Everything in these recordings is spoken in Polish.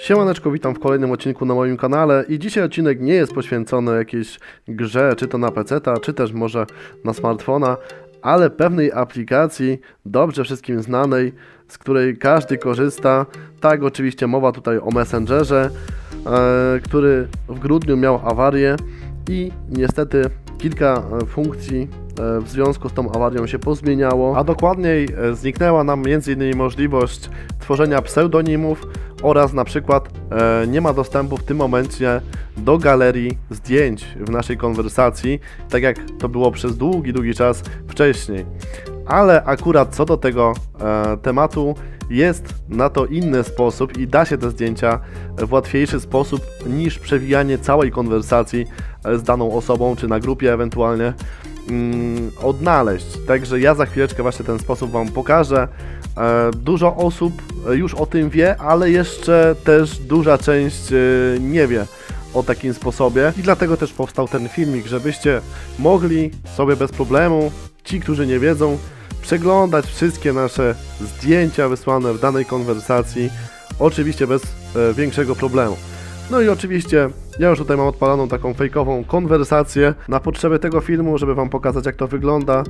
Siemaneczko, witam w kolejnym odcinku na moim kanale i dzisiaj odcinek nie jest poświęcony jakiejś grze, czy to na PC, czy też może na smartfona, ale pewnej aplikacji, dobrze wszystkim znanej, z której każdy korzysta. Tak, oczywiście mowa tutaj o Messengerze, e, który w grudniu miał awarię i niestety kilka e, funkcji w związku z tą awarią się pozmieniało, a dokładniej e, zniknęła nam m.in. możliwość tworzenia pseudonimów oraz na przykład e, nie ma dostępu w tym momencie do galerii zdjęć w naszej konwersacji, tak jak to było przez długi, długi czas wcześniej. Ale akurat co do tego e, tematu jest na to inny sposób i da się te zdjęcia w łatwiejszy sposób niż przewijanie całej konwersacji e, z daną osobą, czy na grupie ewentualnie mm, odnaleźć. Także ja za chwileczkę właśnie ten sposób Wam pokażę. E, Dużo osób e, już o tym wie, ale jeszcze też duża część e, nie wie o takim sposobie i dlatego też powstał ten filmik, żebyście mogli sobie bez problemu, ci, którzy nie wiedzą, przeglądać wszystkie nasze zdjęcia wysłane w danej konwersacji, oczywiście bez większego problemu. No i oczywiście ja już tutaj mam odpaloną taką fejkową konwersację na potrzeby tego filmu, żeby wam pokazać jak to wygląda.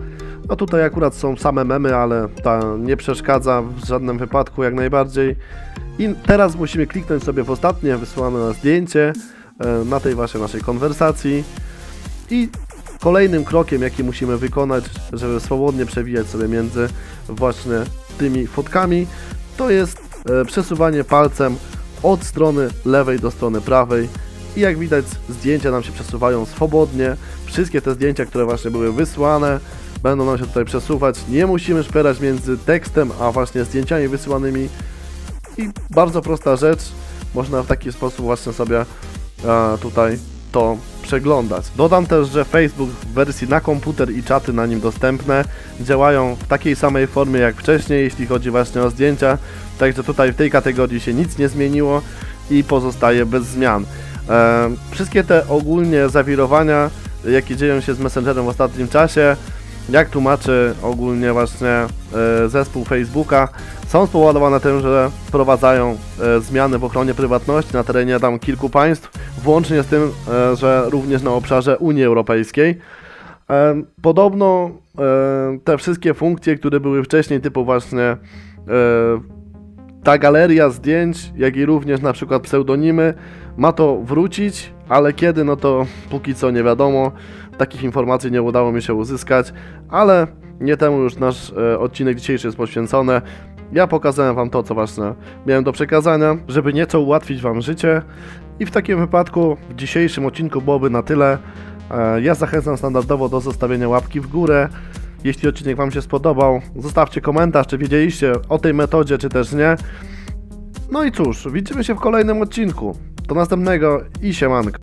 No tutaj akurat są same memy, ale ta nie przeszkadza w żadnym wypadku jak najbardziej. I teraz musimy kliknąć sobie w ostatnie wysłane zdjęcie e, na tej właśnie naszej konwersacji i kolejnym krokiem jaki musimy wykonać, żeby swobodnie przewijać sobie między właśnie tymi fotkami, to jest e, przesuwanie palcem od strony lewej do strony prawej i jak widać zdjęcia nam się przesuwają swobodnie. Wszystkie te zdjęcia, które właśnie były wysłane, będą nam się tutaj przesuwać. Nie musimy szperać między tekstem, a właśnie zdjęciami wysyłanymi. I bardzo prosta rzecz, można w taki sposób właśnie sobie e, tutaj to przeglądać. Dodam też, że Facebook w wersji na komputer i czaty na nim dostępne działają w takiej samej formie jak wcześniej, jeśli chodzi właśnie o zdjęcia. Także tutaj w tej kategorii się nic nie zmieniło i pozostaje bez zmian. E, wszystkie te ogólnie zawirowania, jakie dzieją się z Messengerem w ostatnim czasie, jak tłumaczy ogólnie właśnie e, zespół Facebooka, są spowodowane tym, że wprowadzają e, zmiany w ochronie prywatności na terenie tam kilku państw, włącznie z tym, e, że również na obszarze Unii Europejskiej. E, Podobno e, te wszystkie funkcje, które były wcześniej, typu właśnie ta galeria zdjęć, jak i również na przykład pseudonimy, ma to wrócić, ale kiedy, no to póki co nie wiadomo. Takich informacji nie udało mi się uzyskać, ale nie temu już nasz odcinek dzisiejszy jest poświęcony. Ja pokazałem Wam to, co właśnie miałem do przekazania, żeby nieco ułatwić Wam życie. I w takim wypadku w dzisiejszym odcinku byłoby na tyle. E, Ja zachęcam standardowo do zostawienia łapki w górę. Jeśli odcinek Wam się spodobał, zostawcie komentarz, czy wiedzieliście o tej metodzie, czy też nie. No i cóż, widzimy się w kolejnym odcinku. Do następnego i siemanko.